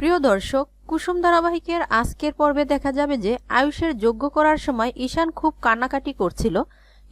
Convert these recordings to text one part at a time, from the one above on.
প্রিয় দর্শক, কুসুম ধারাবাহিকের আজকের পর্বে দেখা যাবে যে আয়ুষের যোগ্য করার সময় ঈশান খুব কান্নাকাটি করছিল।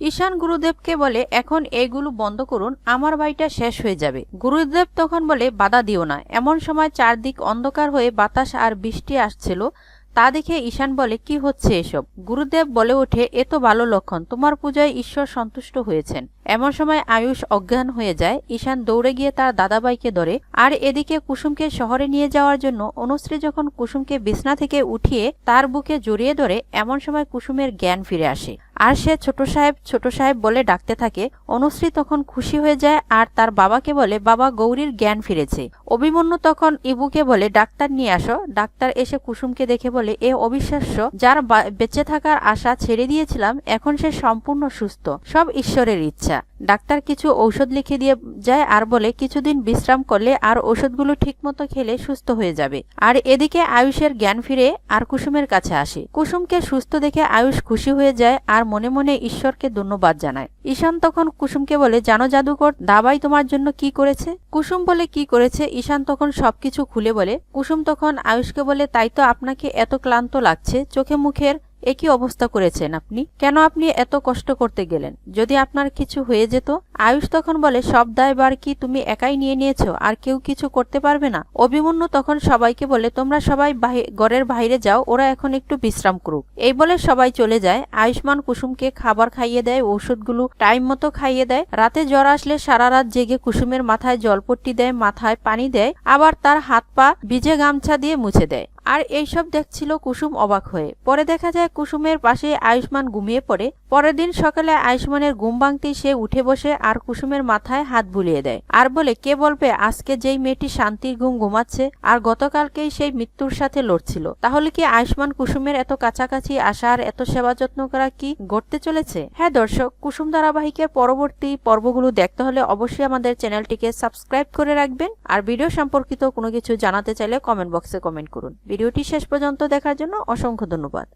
ঈশান গুরুদেবকে বলে, এখন এইগুলো বন্ধ করুন, আমার বাড়িটা শেষ হয়ে যাবে। গুরুদেব তখন বলে, বাধা দিও না। এমন সময় চারদিক অন্ধকার হয়ে বাতাস আর বৃষ্টি আসছিল। তা দেখে ঈশান বলে, কি হচ্ছে এসব? গুরুদেব বলে ওঠে, এ তো ভালো লক্ষণ, তোমার পূজায় ঈশ্বর সন্তুষ্ট হয়েছেন। এমন সময় আয়ুষ অজ্ঞান হয়ে যায়। ঈশান দৌড়ে গিয়ে তার দাদাবাইকে ধরে আর এদিকে কুসুমকে শহরে নিয়ে যাওয়ার জন্য অনুশ্রী যখন কুসুমকে বিছনা থেকে উঠিয়ে তার বুকে জড়িয়ে ধরে, এমন সময় কুসুমের জ্ঞান ফিরে আসে। আর সে ছোট সাহেব ছোট সাহেব বলে ডাকতে থাকে। অনুশ্রী তখন খুশি হয়ে যায় আর তার বাবাকে বলে, বাবা, গৌরীর জ্ঞান ফিরেছে। অভিমন্যু তখন ইবুকে বলে, ডাক্তার নিয়ে আসো। ডাক্তার এসে কুসুমকে দেখে বলে, এ অবিশ্বাস্য, যার বেঁচে থাকার আশা ছেড়ে দিয়েছিলাম, এখন সে সম্পূর্ণ সুস্থ। সব ঈশ্বরের ইচ্ছা। ডাক্তার কিছু ঔষধ লিখে দিয়ে যায় আর বলে, কিছুদিন বিশ্রাম করলে আর ওষুধগুলো ঠিকমতো খেলে সুস্থ হয়ে যাবে। আর এদিকে আয়ুষের জ্ঞান ফিরে আর কুসুমের কাছে আসে। কুসুমকে সুস্থ দেখে আয়ুষ খুশি হয়ে যায় আর মনে মনে ঈশ্বরকে ধন্যবাদ জানায়। ঈশান তখন কুসুমকে বলে, জানো জাদুকর, দাবাই তোমার জন্য কি করেছে? কুসুম বলে, কি করেছে? ঈশান তখন সবকিছু খুলে বলে। কুসুম তখন আয়ুষকে বলে, তাই তো আপনাকে এত ক্লান্ত লাগছে। চোখে মুখের একই অবস্থা করেছেন আপনি। কেন আপনি এত কষ্ট করতে গেলেন? যদি আপনার কিছু হয়ে যেত আয়ুষ তখন বলে, সব দায়বার কি তুমি একাই নিয়ে নিয়েছো? আর কেউ কিছু করতে পারবে না? অভিমন্যু তখন সবাইকে বলে, তোমরা সবাই ঘরের বাইরে যাও, ওরা এখন একটু বিশ্রাম করুক। এই বলে সবাই চলে যায়। আয়ুষ্মান কুসুমকে খাবার খাইয়ে দেয়, ওষুধগুলো টাইম মতো খাইয়ে দেয়। রাতে জ্বর আসলে সারা রাত জেগে কুসুমের মাথায় জলপট্টি দেয়, মাথায় পানি দেয়, আবার তার হাত পা ভিজে গামছা দিয়ে মুছে দেয়। আর এইসব দেখছিল কুসুম অবাক হয়ে। পরে দেখা যায় কুসুমের পাশে আয়ুষ্মান ঘুমিয়ে পড়ে। পরের দিন সকালে আয়ুষ্মানের ঘুম ভাঙতেই সে উঠে বসে আর কুসুমের মাথায় হাত বুলিয়ে দেয়। আর বলে, কে বলবে, আজকে যেই মেয়েটি শান্তির ঘুম ঘুমাচ্ছে আর গতকালকেই সেই মৃত্যুর সাথে লড়ছিল, তাহলে কি আয়ুষ্মান কুসুমের এত কাছাকাছি আসা আর এত সেবা যত্ন করা কি ঘটতে চলেছে? হ্যাঁ দর্শক, কুসুম ধারাবাহিকের পরবর্তী পর্বগুলো দেখতে হলে অবশ্যই আমাদের চ্যানেলটিকে সাবস্ক্রাইব করে রাখবেন। আর ভিডিও সম্পর্কিত কোনো কিছু জানাতে চাইলে কমেন্ট বক্সে কমেন্ট করুন। ভিডিওটি শেষ পর্যন্ত দেখার জন্য অসংখ্য ধন্যবাদ।